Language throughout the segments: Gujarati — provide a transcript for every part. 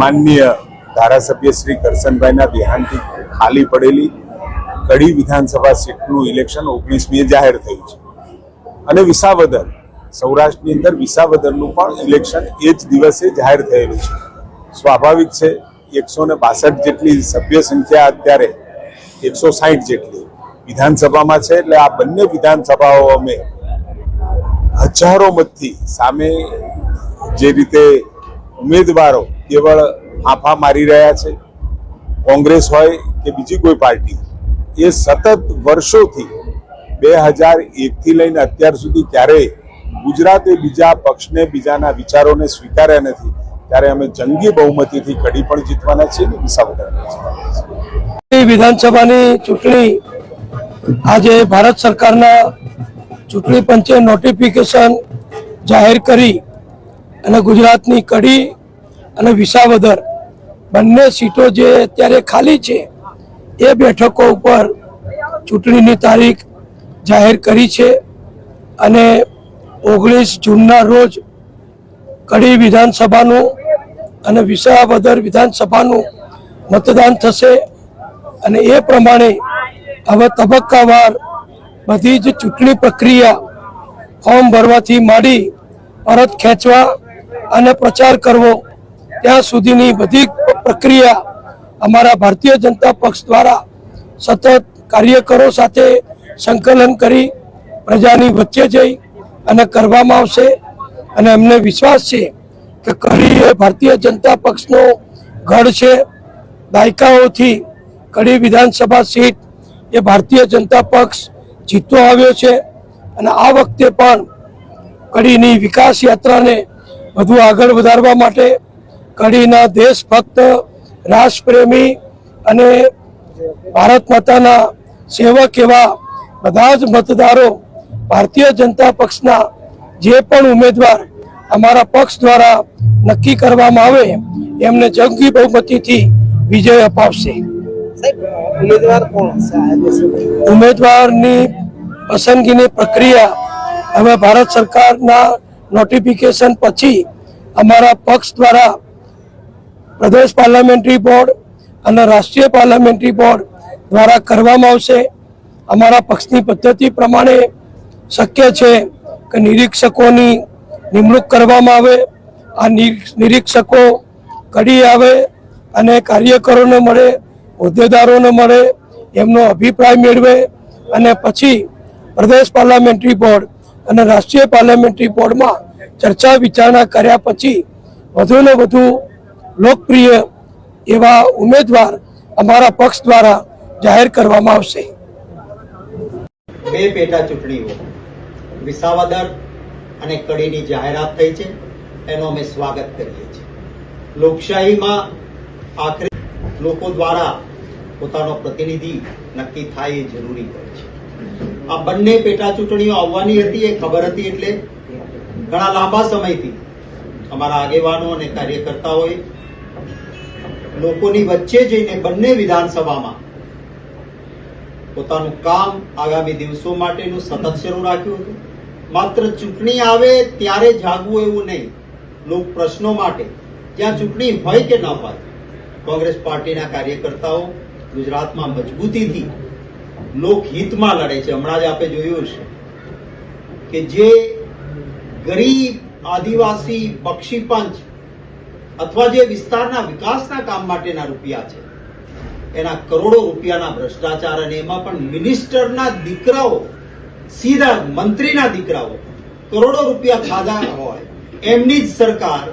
માનનીય ધારાસભ્ય શ્રી કરશનભાઈના દેહાંતથી ખાલી પડેલી કડી વિધાનસભા સીટનું ઇલેક્શન ઓગણીસમીએ જાહેર થયું છે. અને વિસાવદર, સૌરાષ્ટ્રની અંદર વિસાવદરનું પણ ઇલેક્શન એ જ દિવસે જાહેર થયેલું છે. સ્વાભાવિક છે, એકસો ને બાસઠ જેટલી સભ્ય સંખ્યા અત્યારે એકસો સાહીઠ જેટલી વિધાનસભામાં છે, એટલે આ બંને વિધાનસભાઓ અમે હજારો મતથી સામે જે રીતે ઉમેદવારો કેવળ આફા મારી રહ્યા છે? કોંગ્રેસ હોય કે બીજી કોઈ પાર્ટી? એ સતત વર્ષોથી બે હજાર એકથી લઈને અત્યાર સુધી ક્યારેય ગુજરાતે બીજા પક્ષને બીજાના વિચારોને સ્વીકાર્યા નથી. ત્યારે અમે જંગી બહુમતીથી કડી પણ જીતવાના છીએ ને વિધાનસભાની ચૂંટણી આજે ભારત સરકારના ચૂંટણી પંચે નોટિફિકેશન જાહેર કરી અને ગુજરાતની કડી અને વિસાવદર બંને સીટો જે અત્યારે ખાલી છે, એ બેઠકો ઉપર ચૂંટણીની તારીખ જાહેર કરી છે અને ઓગણીસ જૂનના રોજ કડી વિધાનસભાનું અને વિસાવદર વિધાનસભાનું મતદાન થશે અને એ પ્રમાણે હવે તબક્કાવાર બધી જ ચૂંટણી પ્રક્રિયા ફોર્મ ભરવાથી માંડી પરત ખેંચવા અને પ્રચાર કરવો, ત્યાં સુધીની બધી પ્રક્રિયા અમારા ભારતીય જનતા પક્ષ દ્વારા સતત કાર્યકરો સાથે સંકલન કરી, પ્રજાની વચ્ચે જઈ અને કરવામાં આવશે. અને અમને વિશ્વાસ છે કે કડી એ ભારતીય જનતા પક્ષનો ગઢ છે. દાયકાઓથી કડી વિધાનસભા સીટ એ ભારતીય જનતા પક્ષ જીતતો આવ્યો છે. અને આ વખતે પણ કડીની વિકાસ યાત્રાને વધુ આગળ વધારવા માટે કડીના દેશભક્ત રાષ્ટ્રપ્રેમી અને ભારત માતાના સેવક એવા બધા જ મતદારો ભારતીય જનતા પક્ષના જે પણ ઉમેદવાર અમારા પક્ષ દ્વારા નક્કી કરવામાં આવે એમને જંગી બહુમતીથી વિજય અપાવશે. ઉમેદવારની પસંદગીની પ્રક્રિયા હવે ભારત સરકારના નોટિફિકેશન પછી અમારા પક્ષ દ્વારા પ્રદેશ પાર્લામેન્ટરી બોર્ડ અને રાષ્ટ્રીય પાર્લામેન્ટરી બોર્ડ દ્વારા કરવામાં આવશે. અમારા પક્ષની પદ્ધતિ પ્રમાણે શક્ય છે કે નિરીક્ષકોની નિમણૂક કરવામાં આવે. આ નિરીક્ષકો કડી આવે અને કાર્યકરોને મળે, હોદ્દેદારોને મળે, એમનો અભિપ્રાય મેળવે અને પછી પ્રદેશ પાર્લામેન્ટરી બોર્ડ અને રાષ્ટ્રીય પાર્લામેન્ટરી બોર્ડમાં ચર્ચા વિચારણા કર્યા પછી વધુને વધુ લોકપ્રિય એવા ઉમેદવાર અમારા પક્ષ દ્વારા જાહેર કરવામાં આવશે. બે પેટા ચૂંટણીઓ, વિસાવાદર અને કડીની જાહેરાત થઈ છે, એનો અમે સ્વાગત કરીએ છીએ. લોકશાહીમાં આખરે લોકો દ્વારા પોતાનો પ્રતિનિધિ નક્કી થાય એ જરૂરી હોય છે. આ બંને પેટા ચૂંટણીઓ આવવાની હતી એ ખબર હતી એટલે ઘણા લાંબા સમયથી અમારા આગેવાનો અને કાર્યકર્તાઓએ લોકોની વચ્ચે જઈને બંને વિધાનસભામાં પોતાનું કામ આગામી દિવસો માટેનું સતત શરૂ રાખ્યું હતું. માત્ર ચૂંટણી આવે ત્યારે જાગવું એવું નહીં. લોક પ્રશ્નો માટે જ્યાં ચૂંટણી હોય કે ન હોય, કોંગ્રેસ પાર્ટીના કાર્યકર્તાઓ ગુજરાતમાં મજબૂતીથી લોકહિતમાં લડે છે. હમણાં જ આપે જોયું છે કે જે ગરીબ, આદિવાસી પક્ષી પંચ અથવા જે વિસ્તારના વિકાસના કામ માટેના રૂપિયા છે, એના કરોડો રૂપિયાના ભ્રષ્ટાચાર અને એમાં પણ મિનિસ્ટરના દીકરાઓ, સીધા મંત્રીના દીકરાઓ કરોડો રૂપિયા ખાધા હોય, એમની જ સરકાર,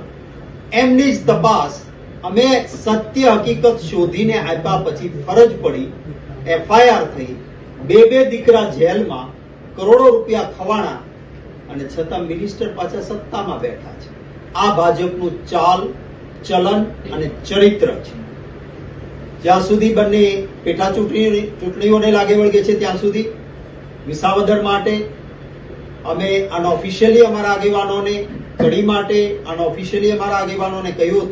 એમની જ તપાસ, અમે સત્ય હકીકત શોધીને આપ્યા પછી ફરજ પડી, એફઆઈઆર થઈ, બે બે દીકરા જેલમાં કરોડો રૂપિયા ખવાણા અને છતાં મિનિસ્ટર પાછા સત્તામાં બેઠા છે. આ ભાજપનું ચાલ, ચલન અને ચરિત્ર છે. જ્યાં સુધી બંને પેટા ચૂંટણી, ચૂંટણીઓને લાગે વળગે છે, ત્યાં સુધી વિસાવદર માટે, અમે અનઓફિશિયલી અમારા આગેવાનોને, કડી માટે અનઓફિશિયલી અમારા આગેવાનોને કહ્યું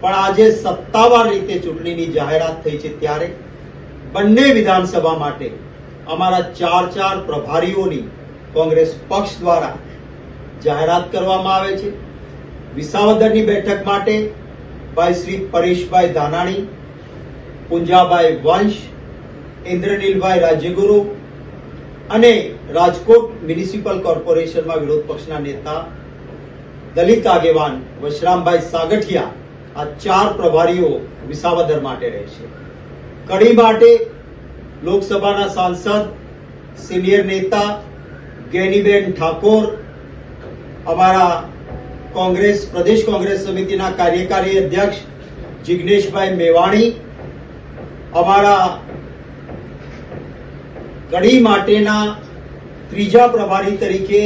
પણ આજે સત્તાવાર રીતે ચૂંટણીની જાહેરાત થઈ છે ત્યારે બંને વિધાનસભા માટે અમારા ચાર ચાર પ્રભારીઓની કોંગ્રેસ પક્ષ દ્વારા જાહેરાત કરવામાં આવે છે. વિસાવદરની બેઠક માટે ભાઈ શ્રી પરેશભાઈ ધાનાણી, પુંજાભાઈ વંશ, ઇન્દ્રનીલભાઈ રાજ્યગુરુ અને રાજકોટ મ્યુનિસિપલ કોર્પોરેશનમાં વિરોધ પક્ષના નેતા દલિત આગેવાન વશરામભાઈ સાગઠિયા આ ચાર પ્રભારીઓ વિસાવદર માટે રહેશે કડી માટે લોકસભાના સાંસદ, સિનિયર નેતા ગેનીબેન ઠાકોર અમારા કોંગ્રેસ, પ્રદેશ કોંગ્રેસ સમિતિના કાર્યકારી અધ્યક્ષ જિગ્નેશભાઈ મેવાણી, અમારા કડી માટેના ત્રીજા પ્રભારી તરીકે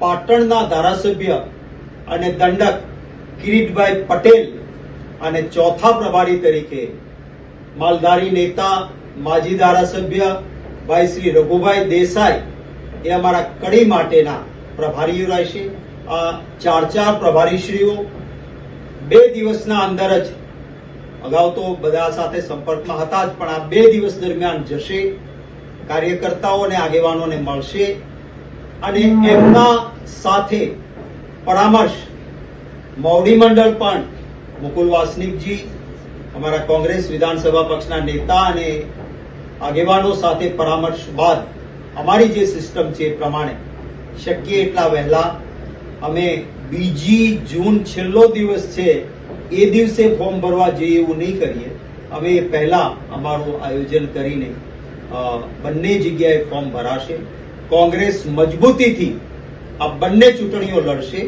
પાટણના ધારાસભ્ય અને દંડક કિરીટભાઈ પટેલ અને ચોથા પ્રભારી તરીકે માલધારી નેતા, માજી ધારાસભ્ય ભાઈ શ્રી રઘુભાઈ દેસાઈ એ અમારા કડી માટેના પ્રભારીઓ રહેશે. આ ચાર ચાર પ્રભારીશ્રીઓ બે દિવસના અંદર જ અગાઉ તો બધા સાથે સંપર્કમાં હતા જ, પણ આ બે દિવસ દરમિયાન જશે, કાર્યકર્તાઓ અને આગેવાનોને મળશે અને એમના સાથે પરામર્શ મૌડી મંડળ પણ મુકુલ વાસનિકજી, અમારા કોંગ્રેસ વિધાનસભા પક્ષના નેતા અને આગેવાનો સાથે પરામર્શ બાદ અમારી જે સિસ્ટમ છે એ પ્રમાણે શક્ય એટલા વહેલા. અમે બીજી જૂન છેલ્લો દિવસ છે, એ દિવસે ફોર્મ ભરવા જઈએ એવું નહીં કરીએ. અમે એ પહેલા અમારું આયોજન કરીને બંને જગ્યાએ ફોર્મ ભરાશે. કોંગ્રેસ મજબૂતીથી આ બંને ચૂંટણીઓ લડશે.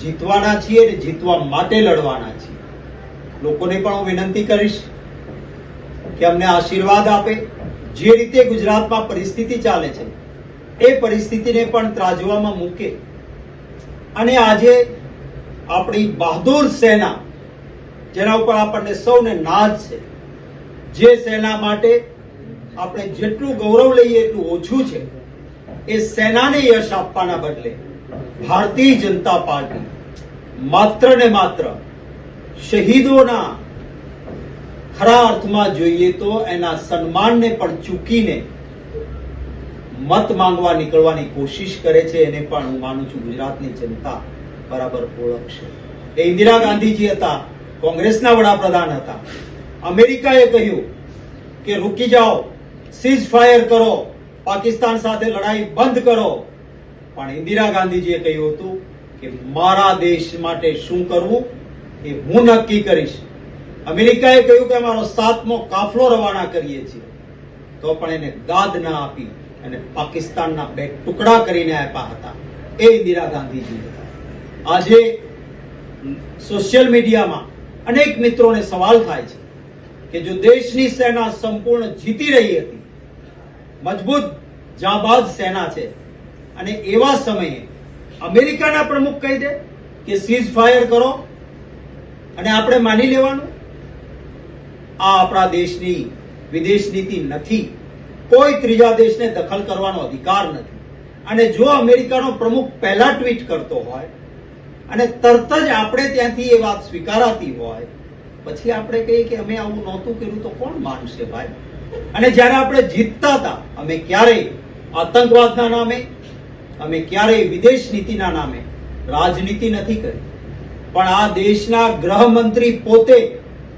જીતવાના છીએ અને જીતવા માટે લડવાના છીએ. લોકોને પણ હું વિનંતી કરીશ કે અમને આશીર્વાદ આપે. જે રીતે ગુજરાતમાં પરિસ્થિતિ ચાલે છે, એ પરિસ્થિતિને પણ ત્રાજવામાં મૂકે. અને આજે આપણી બહાદુર સેના, જેના ઉપર આપણને સૌને નાજ છે, જે સેના માટે આપણે જેટલું ગૌરવ લઈએ એટલું ઓછું છે, એ સેનાને યશ આપવાના બદલે ભારતીય જનતા પાર્ટી માત્ર ને માત્ર શહીદોના ખરા અર્થમાં જોઈએ તો એના સન્માનને પણ ચૂકીને મત માંગવા નીકળવાની કોશિશ કરે છે, એને પણ હું માનું છું ગુજરાતની જનતા બરાબર ઓળખશે. એ ઇન્દિરા ગાંધીજી હતા, કોંગ્રેસના વડાપ્રધાન હતા. અમેરિકાએ કહ્યું કે રૂકી જાઓ સીઝ ફાયર કરો, પાકિસ્તાન સાથે લડાઈ બંધ કરો. પણ ઇન્દિરા ગાંધીજીએ કહ્યું હતું કે મારા દેશ માટે શું કરવું એ હું નક્કી કરીશ. અમેરિકાએ કહ્યું કે અમારો સાતમો કાફલો રવાના કરીએ છીએ. તો પણ એને દાદ ના આપી અને પાકિસ્તાનના બે ટુકડા કરીને આપ્યા હતા. એ ઇન્દિરા ગાંધીજી હતા. આજે સોશિયલ મીડિયામાં અનેક મિત્રોને સવાલ થાય છે કે જો દેશની સેના સંપૂર્ણ જીતી રહી હતી, મજબૂત જાબાદ સેના છે, અને એવા સમયે અમેરિકાના પ્રમુખ કહી દે કે સીઝ ફાયર કરો અને આપણે માની લેવાનું આ આપણા દેશની વિદેશ નીતિ નથી. કોઈ ત્રીજા દેશને દખલ કરવાનો અધિકાર નથી. અને જો અમેરિકાનો પ્રમુખ પહેલા ટ્વીટ કરતો હોય અને તરત જ આપણે ત્યાંથી એ વાત સ્વીકારાતી હોય, પછી આપણે કહીએ કે અમે આવું નહોતું કર્યું તો કોણ માનશે ભાઈ? અને જ્યારે આપણે જીતતા હતા, અમે ક્યારેય આતંકવાદના નામે, અમે ક્યારેય વિદેશ નીતિના નામે રાજનીતિ નથી કરી. પણ આ દેશના ગૃહમંત્રી પોતે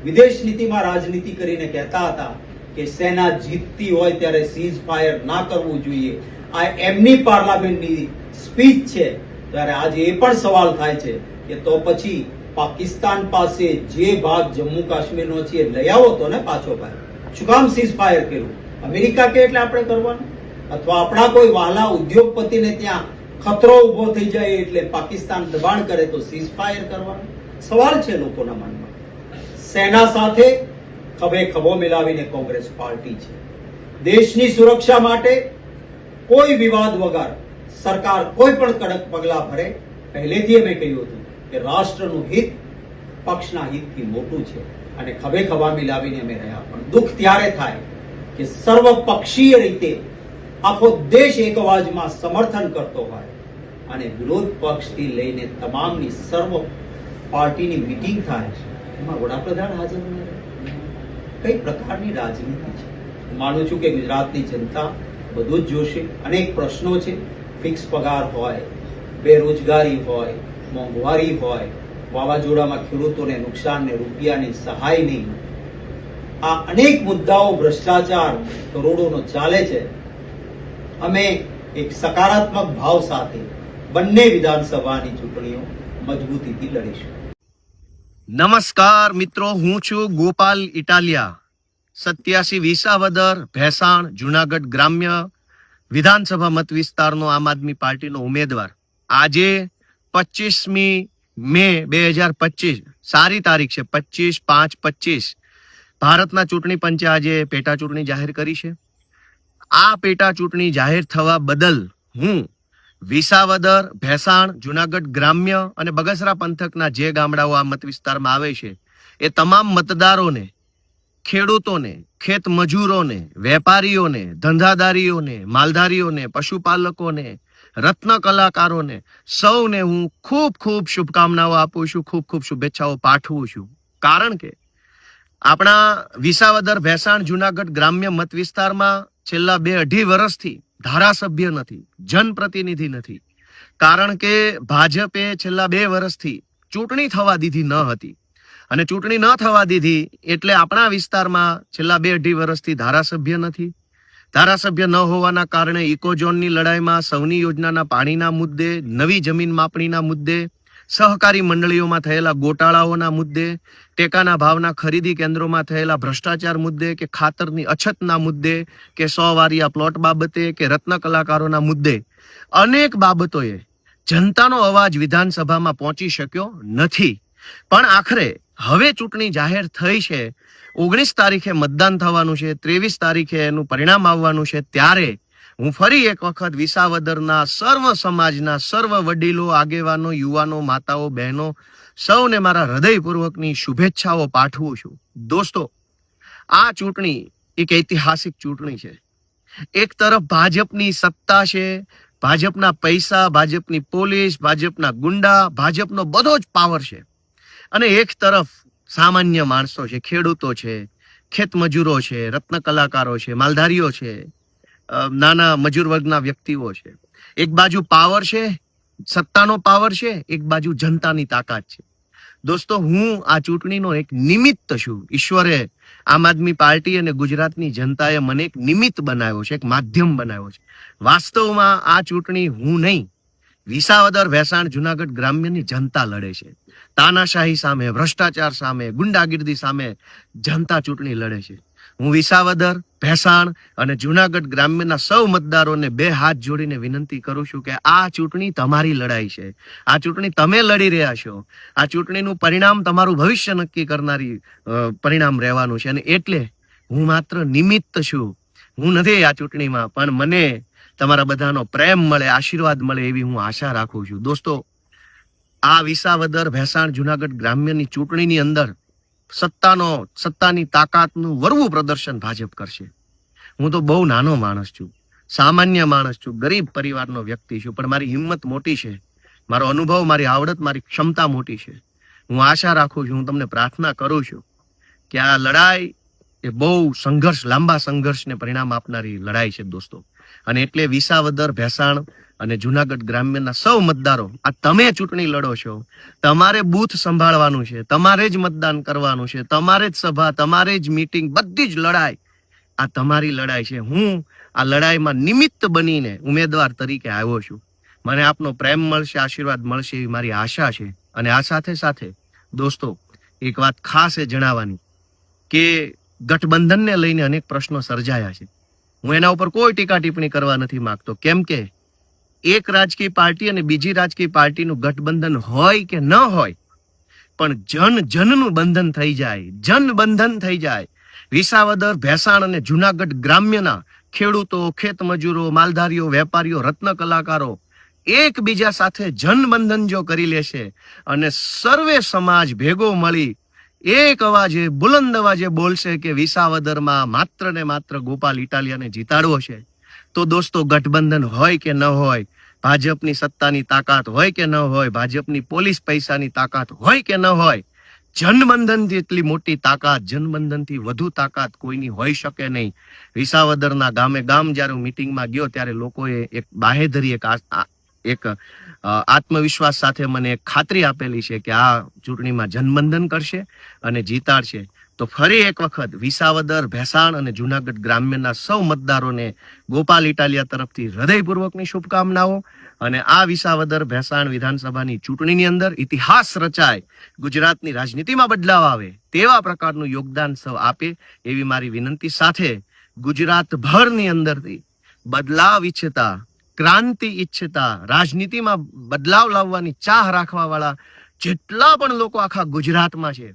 વિદેશ નીતિમાં રાજનીતિ કરીને કહેતા હતા કે સેના જીતતી હોય ત્યારે સીઝ ફાયર ના કરવું જોઈએ. આ એમની પાર્લામેન્ટની સ્પીચ છે. ત્યારે આજે એ પણ સવાલ થાય છે કે તો પછી પાકિસ્તાન પાસે જે ભાગ જમ્મુ કાશ્મીરનો છે એ લઈ આવો તો ને પાછો ભાઈ શું કામ સીઝ ફાયર કર્યું? અમેરિકા કે એટલે આપણે કરવાનું? અથવા આપણા કોઈ વાલા ઉદ્યોગપતિને ત્યાં ખતરો ઊભો થઈ જાય એટલે પાકિસ્તાન દબાણ કરે તો સીઝ ફાયર કરવાનું? સવાલ છે લોકોના મનમાં. સેના સાથે ખભે ખભો મિલાવીને કોંગ્રેસ પાર્ટી છે. દેશની સુરક્ષા માટે કોઈ વિવાદ વગર સરકાર કોઈ પણ કડક પગલા ભરે. પહેલેથી અમે કહ્યું હતું કે રાષ્ટ્રનું હિત પક્ષના હિતથી મોટું છે અને ખભે ખભા મિલાવીને અમે રહ્યા. પણ દુઃખ ત્યારે થાય કે સર્વપક્ષીય રીતે આખો દેશ એક અવાજમાં સમર્થન કરતો હોય અને વિરોધ પક્ષથી લઈને તમામની સર્વ પાર્ટીની મીટિંગ થાય છે. એમાં વડાપ્રધાન હાજર કઈ પ્રકારની રાજનીતિ છે? હું માનું છું કે ગુજરાતની જનતા બધું જ જોશે. અનેક પ્રશ્નો છે. ફિક્સ પગાર હોય, બેરોજગારી હોય, મોંઘવારી હોય, વાવાઝોડામાં ખેડૂતોને નુકસાન ને રૂપિયાની સહાય નહીં. આ અનેક મુદ્દાઓ ભ્રષ્ટાચાર, કરોડોનો ચાલે છે. અમે એક સકારાત્મક ભાવ સાથે બંને વિધાનસભાની ચૂંટણીઓ મજબૂતીથી લડીશું. નમસ્કાર મિત્રો, હું છું ગોપાલ ઇટાલિયા. સત્યાસી વિસાવદર ભેસાણ જુનાગઢ ગ્રામ્ય વિધાનસભા મત વિસ્તારનો આમ આદમી પાર્ટીનો ઉમેદવાર. આજે પચીસમી મે બે હજાર પચીસ સારી તારીખ છે પચીસ પાંચ પચીસ ભારતના ચૂંટણી પંચે આજે પેટા ચૂંટણી જાહેર કરી છે. આ પેટા ચૂંટણી જાહેર થવા બદલ હું વિસાવદર, ભેસાણ, જુનાગઢ ગ્રામ્ય અને બગસરા પંથકના જે ગામડાઓ આ મત વિસ્તારમાં આવે છે, એ તમામ મતદારોને, ખેડૂતોને, ખેત મજૂરોને, વેપારીઓને, ધંધાદારીઓને, માલધારીઓને, પશુપાલકોને, રત્ન કલાકારોને સૌને હું ખૂબ ખૂબ શુભકામનાઓ આપું છું, ખૂબ ખૂબ શુભેચ્છાઓ પાઠવું છું. કારણ કે આપણા વિસાવદર, ભેસાણ, જુનાગઢ ગ્રામ્ય મત વિસ્તારમાં છેલ્લા બે અઢી વર્ષથી ધારાસભ્ય નથી, જનપ્રતિનિધિ નથી. કારણ કે ભાજપે છેલ્લા બે વર્ષથી ચૂંટણી થવા દીધી ન હતી. અને ચૂંટણી ન થવા દીધી એટલે આપણા વિસ્તારમાં છેલ્લા બે અઢી વર્ષથી ધારાસભ્ય નથી. ધારાસભ્ય ન હોવાના કારણે ઇકોઝોનની લડાઈમાં સૌની યોજનાના પાણીના મુદ્દે, નવી જમીન માપણીના મુદ્દે સહકારી મંડળીઓમાં થયેલા ગોટાળાઓના મુદ્દે, ટેકાના ભાવના ખરીદી કેન્દ્રોમાં થયેલા ભ્રષ્ટાચાર મુદ્દે કે ખાતરની અછતના મુદ્દે કે સો વારિયા પ્લોટ બાબતે કે રત્ન કલાકારોના મુદ્દે, અનેક બાબતોએ જનતાનો અવાજ વિધાનસભામાં પહોંચી શક્યો નથી. પણ આખરે હવે ચૂંટણી જાહેર થઈ છે, ઓગણીસ તારીખે મતદાન થવાનું છે, ત્રેવીસ તારીખે એનું પરિણામ આવવાનું છે, ત્યારે હું ફરી એક વખત વિસાવદરના સર્વ સમાજના સર્વ વડીલો, આગેવાનો, યુવાનો, માતાઓ, બહેનો સૌને મારા હૃદયપૂર્વકની શુભેચ્છાઓ પાઠવું છું. દોસ્તો, આ ચૂંટણી એક ઐતિહાસિક ચૂંટણી છે. એક તરફ ભાજપની સત્તા છે, ભાજપના પૈસા, ભાજપની પોલીસ, ભાજપના ગુંડા, ભાજપનો બધો જ પાવર છે. અને એક તરફ સામાન્ય માણસો છે, ખેડૂતો છે ખેત મજૂરો છે, રત્ન કલાકારો છે, માલધારીઓ છે નાના મજૂર વર્ગના વ્યક્તિઓ છે. એક બાજુ પાવર છે, સત્તાનો પાવર છે, એક બાજુ જનતાની તાકાત છે. દોસ્તો, હું આ ચૂંટણીનો એક નિમિત્ત છું. ઈશ્વરે આમ આદમી પાર્ટી અને ગુજરાતની જનતાએ મને એક નિમિત્ત બનાવ્યો છે, એક માધ્યમ બનાવ્યો છે. વાસ્તવમાં આ ચૂંટણી હું નહીં. વિસાવદર ભેસાણ જુનાગઢ ગ્રામ્યની જનતા લડે છે. તાનાશાહી સામે, ભ્રષ્ટાચાર સામે, ગુંડાગીર્દી સામે જનતા ચૂંટણી લડે છે. હું વિસાવદર, ભેસાણ અને જુનાગઢ ગ્રામ્યના સૌ મતદારોને બે હાથ જોડીને વિનંતી કરું છું કે આ ચૂંટણી તમારી લડાઈ છે. આ ચૂંટણી તમે લડી રહ્યા છો. આ ચૂંટણીનું પરિણામ તમારું ભવિષ્ય નક્કી કરનારી પરિણામ રહેવાનું છે અને એટલે હું માત્ર નિમિત્ત છું. હું નથી આ ચૂંટણીમાં, પણ મને તમારા બધાનો પ્રેમ મળે, આશીર્વાદ મળે એવી હું આશા રાખું છું. દોસ્તો, આ વિસાવદર, ભેસાણ, જુનાગઢ ગ્રામ્યની ચૂંટણીની અંદર સત્તાનો, સત્તાની તાકાતનું વરવું પ્રદર્શન ભાજપ કરશે. હું તો બહુ નાનો માણસ છું, સામાન્ય માણસ છું, ગરીબ પરિવારનો વ્યક્તિ છું, પણ મારી હિંમત મોટી છે. મારો અનુભવ, મારી આવડત, મારી ક્ષમતા મોટી છે. હું આશા રાખું છું, હું તમને પ્રાર્થના કરું છું કે આ લડાઈ એ બહુ સંઘર્ષ, લાંબા સંઘર્ષને પરિણામ આપનારી લડાઈ છે, દોસ્તો. અને એટલે વિસાવદર, ભેસાણ અને જુનાગઢ ગ્રામ્યના સૌ મતદારો, આ તમે ચૂંટણી લડો છો. તમારે બૂથ સંભાળવાનું છે, તમારે જ મતદાન કરવાનું છે, તમારે જ સભા, તમારે જ મીટિંગ, બધી જ લડાઈ. આ તમારી લડાઈ છે. હું આ લડાઈમાં નિમિત્ત બનીને ઉમેદવાર તરીકે આવ્યો છું. મને આપનો પ્રેમ મળશે, આશીર્વાદ મળશે એવી મારી આશા છે. અને આ સાથે સાથે, દોસ્તો, એક વાત ખાસ એ જણાવવાની કે ગઠબંધનને લઈને અનેક પ્રશ્નો સર્જાયા છે. હું એના ઉપર કોઈ ટીકા ટિપ્પણી કરવા નથી માંગતો. કેમ કે એક રાજકીય પાર્ટી અને બીજી રાજકીય પાર્ટીનું ગઠબંધન હોય કે ન હોય, પણ જન જનનું બંધન થઈ જાય, જન બંધન થઈ જાય. વિસાવદર, ભેસાણ અને જુનાગઢ ગ્રામ્યના ખેડૂતો, ખેત મજૂરો, માલધારીઓ, વેપારીઓ, રત્ન કલાકારો એકબીજા સાથે જનબંધન જો કરી લેશે અને સર્વે સમાજ ભેગો મળી એક અવાજે, બુલંદ અવાજે બોલશે કે વિસાવદરમાં માત્ર ને માત્ર ગોપાલ ઇટાલિયાને જીતાડવો છે. તો દોસ્તો, ગઠબંધન હોય કે ન હોય, ભાજપની સત્તાની તાકાત હોય કે ન હોય, ભાજપની પોલીસ પૈસાની તાકાત હોય કે ન હોય જનબંધનથી એટલી મોટી તાકાત, જનબંધનથી વધુ તાકાત કોઈની હોઈ શકે નહીં. વિસાવદરના ગામે ગામ જ્યારે મિટિંગમાં ગયો ત્યારે લોકોએ એક બાહેધરી, એક એક આત્મવિશ્વાસ સાથે મને ખાતરી આપેલી છે કે આ ચૂંટણીમાં જનબંધન કરશે અને જીતાડશે. તો ફરી એક વખત વિસાવદર, ભેસાણ અને જુનાગઢ ગ્રામ્યના સૌ મતદારોને ગોપાલ ઇટાલિયા તરફથી હૃદયપૂર્વકની શુભકામનાઓ અને આ વિસાવદર, ભેસાણ વિધાનસભાની ચૂંટણીની અંદર ઇતિહાસ રચાય, ગુજરાતની રાજનીતિમાં બદલાવ આવે, તેવા પ્રકારનું યોગદાન સૌ આપે એવી મારી વિનંતી સાથે ગુજરાતભરની અંદરથી બદલાવ ઈચ્છતા ક્રાંતિ ઈચ્છતા, રાજનીતિમાં બદલાવ લાવવાની ચાહ રાખવાવાળા જેટલા પણ લોકો આખા ગુજરાતમાં છે,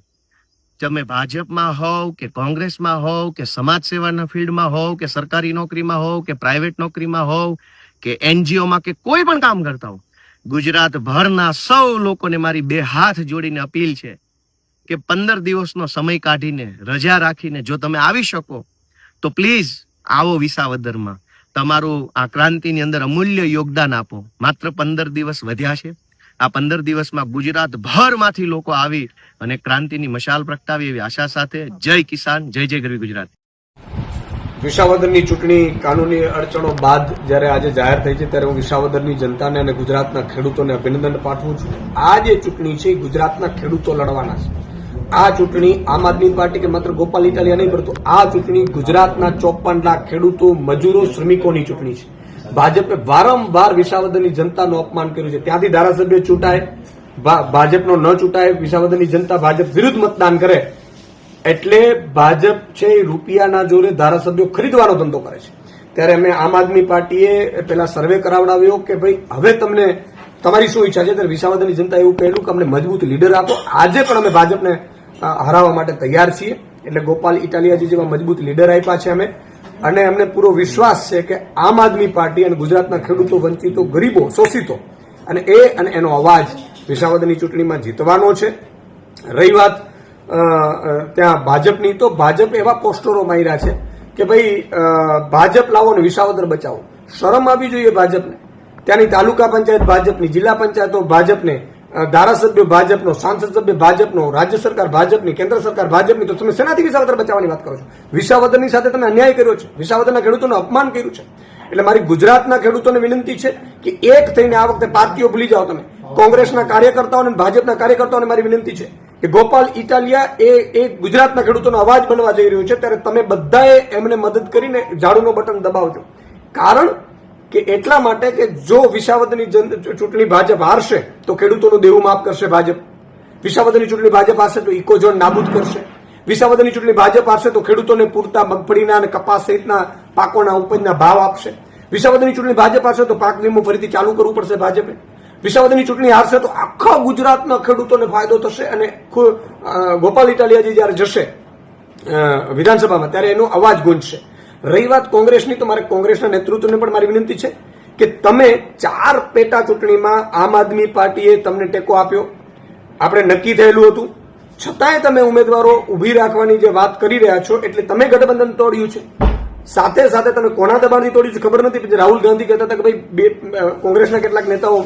તમે ભાજપમાં હોવ કે કોંગ્રેસમાં હોવ કે સમાજ સેવાના ફિલ્ડમાં હોવ કે સરકારી નોકરીમાં હોવ કે પ્રાઇવેટ નોકરીમાં હોવ કે એનજીઓમાં કે કોઈ પણ કામ કરતા હો ગુજરાતભરના સૌ લોકોને મારી બે હાથ જોડીને અપીલ છે કે પંદર દિવસનો સમય કાઢીને, રજા રાખીને જો તમે આવી શકો, તો પ્લીઝ આવો વિસાવદરમાં. તમારું આ અંદર અમૂલ્ય યોગદાન આપો. માત્ર પંદર દિવસ વધ્યા છે. આ પંદર દિવસમાં ગુજરાત ભરમાંથી લોકો આવી અને ક્રાંતિની મશાલ પ્રગટાવી એવી આશા સાથે જય કિસાન, જય જય ગરવી ગુજરાત. વિસાવદરની ચૂંટણી કાનૂની અડચણો બાદ જ્યારે આજે જાહેર થઈ છે, ત્યારે હું વિસાવદરની જનતાને અને ગુજરાતના ખેડૂતોને અભિનંદન પાઠવું છું. આ જે ચૂંટણી છે ગુજરાતના ખેડૂતો લડવાના છે. આ ચૂંટણી આમ આદમી પાર્ટી કે માત્ર ગોપાલ ઇટાલિયા નહીં, પરંતુ આ ચૂંટણી ગુજરાતના ચોપન લાખ ખેડૂતો, મજૂરો, શ્રમિકોની ચૂંટણી છે. ભાજપે વારંવાર વિસાવદરની જનતાનું અપમાન કર્યું છે. ત્યાંથી ધારાસભ્ય ચૂંટાય ભાજપનો ન ચૂંટાય, વિસાવદરની જનતા ભાજપ વિરુદ્ધ મતદાન કરે. એટલે ભાજપ છે એ રૂપિયાના જોરે ધારાસભ્યો ખરીદવાનો ધંધો કરે છે. ત્યારે અમે આમ આદમી પાર્ટીએ પેલા સર્વે કરાવડાવ્યો કે ભાઈ, હવે તમને, તમારી શું ઈચ્છા છે? ત્યારે વિસાવદરની જનતા એવું કહેલું કે અમને મજબૂત લીડર આપો. આજે પણ અમે ભાજપને હરાવવા માટે તૈયાર છીએ. એટલે ગોપાલ ઇટાલિયાજી જેવા મજબૂત લીડર આપ્યા છે અમે. અને અમને પૂરો વિશ્વાસ છે કે આમ આદમી પાર્ટી અને ગુજરાતના ખેડૂતો, વંચિતો, ગરીબો, શોષિતો અને એ અને એનો અવાજ વિસાવદરની ચૂંટણીમાં જીતવાનો છે. રહી વાત ત્યાં ભાજપની. તો ભાજપ એવા પોસ્ટરો માર્યા છે કે ભાઈ ભાજપ લાવો ને વિસાવદર બચાવો. શરમ આવી જોઈએ ભાજપને. ત્યાંની તાલુકા પંચાયત ભાજપની, જિલ્લા પંચાયતો ભાજપને ધારાસભ્યો ભાજપનો, સાંસદ સભ્ય ભાજપનો, રાજ્ય સરકાર ભાજપની, કેન્દ્ર સરકાર ભાજપની, તો તમે શેનાથી વિસાવદર બચાવવાની વાત કરો છો. વિસાવદરની સાથે તમે અન્યાય કર્યો છે. વિસાવદરના ખેડૂતોને અપમાન કર્યું છે. એટલે મારી ગુજરાતના ખેડૂતોને વિનંતી છે કે એક થઈને આ વખતે પાર્ટીઓ ભૂલી જાઓ તમે. કોંગ્રેસના કાર્યકર્તાઓને ભાજપના કાર્યકર્તાઓને મારી વિનંતી છે કે ગોપાલ ઇટાલિયા એ એ ગુજરાતના ખેડૂતોનો અવાજ બનવા જઈ રહ્યું છે. ત્યારે તમે બધાએ એમને મદદ કરીને ઝાડુનો બટન દબાવજો. કારણ કે એટલા માટે કે જો વિસાવદની ચૂંટણી ભાજપ હારશે, તો ખેડૂતોનું દેવું માફ કરશે ભાજપ. વિસાવદની ચૂંટણી ભાજપ હારશે, તો ઇકોઝોન નાબૂદ કરશે. વિસાવદની ચૂંટણી ભાજપ હારશે, તો ખેડૂતોને પૂરતા મગફળીના અને કપાસ સહિતના પાકોના ઉપજના ભાવ આપશે. વિસાવદની ચૂંટણી ભાજપ હારશે, તો પાક વીમો ફરીથી ચાલુ કરવું પડશે ભાજપે. વિસાવદની ચૂંટણી હારશે, તો આખા ગુજરાતના ખેડૂતોને ફાયદો થશે અને ગોપાલ ઇટાલિયાજી જ્યારે જશે વિધાનસભામાં, ત્યારે એનો અવાજ ગુંજશે. રહી વાત કોંગ્રેસની, તો મારે કોંગ્રેસના નેતૃત્વને પણ મારી વિનંતી છે કે તમે ચાર પેટા ચૂંટણીમાં આમ આદમી પાર્ટીએ તમને ટેકો આપ્યો. આપણે નક્કી થયેલું હતું. છતાંય તમે ઉમેદવારો ઊભી રાખવાની જે વાત કરી રહ્યા છો, એટલે તમે ગઠબંધન તોડ્યું છે. સાથે સાથે તમે કોના દબાણથી તોડ્યું છે ખબર નથી, પછી રાહુલ ગાંધી કહેતા હતા કે ભાઈ, બે કોંગ્રેસના કેટલાક નેતાઓ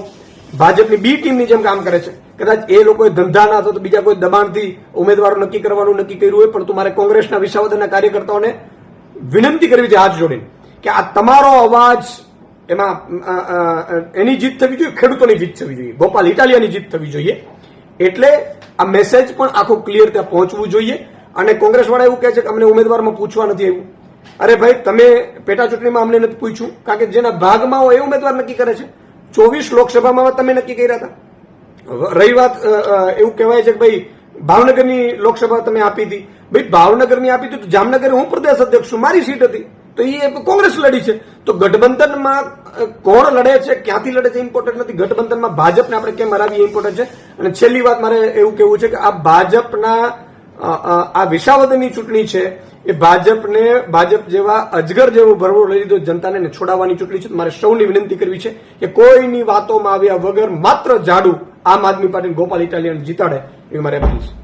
ભાજપની બી ટીમની જેમ કામ કરે છે. કદાચ એ લોકોએ ધંધા ના થતો બીજા કોઈ દબાણથી ઉમેદવારો નક્કી કરવાનું નક્કી કર્યું હોય, પણ તમારે કોંગ્રેસના વિસાવદરના કાર્યકર્તાઓને વિનંતી કરવી છે હાથ જોડીને કે આ તમારો અવાજ એમાં એની જીત થવી જોઈએ, ખેડૂતોની જીત થવી જોઈએ. ગોપાલ ઇટાલિયાની જીત થવી જોઈએ. એટલે આ મેસેજ પણ આખો ક્લિયર ત્યાં પહોંચવું જોઈએ. અને કોંગ્રેસ વાળા એવું કહે છે કે અમને ઉમેદવારમાં પૂછવા નથી આવ્યું. અરે ભાઈ, તમે પેટા ચૂંટણીમાં અમને નથી પૂછ્યું, કારણ કે જેના ભાગમાં હોય એ ઉમેદવાર નક્કી કરે છે. ચોવીસ લોકસભામાં તમે નક્કી કર્યા હતા. રહી વાત એવું કહેવાય છે કે ભાઈ ભાવનગરની લોકસભા તમે આપી હતી. ભાઈ, ભાવનગરની આપી હતી તો જામનગર હું પ્રદેશ અધ્યક્ષ છું, મારી સીટ હતી. તો એ કોંગ્રેસ લડી છે. તો ગઠબંધનમાં કોણ લડે છે, ક્યાંથી લડે છે ઇમ્પોર્ટન્ટ નથી. ગઠબંધનમાં ભાજપને આપણે કેમ હરાવીએ ઇમ્પોર્ટન્ટ છે. અને છેલ્લી વાત મારે એવું કેવું છે કે આ ભાજપના આ વિસાવદરની ચૂંટણી છે, એ ભાજપને, ભાજપ જેવા અજગર જેવો ભરવો લઈ લીધો, જનતાને છોડાવવાની ચૂંટણી છે. મારે સૌની વિનંતી કરવી છે કે કોઈની વાતોમાં આવ્યા વગર માત્ર જાડુ આમ આદમી પાર્ટી ગોપાલ ઇટાલિયન જીતાડે એવી મારે અપીલ છે.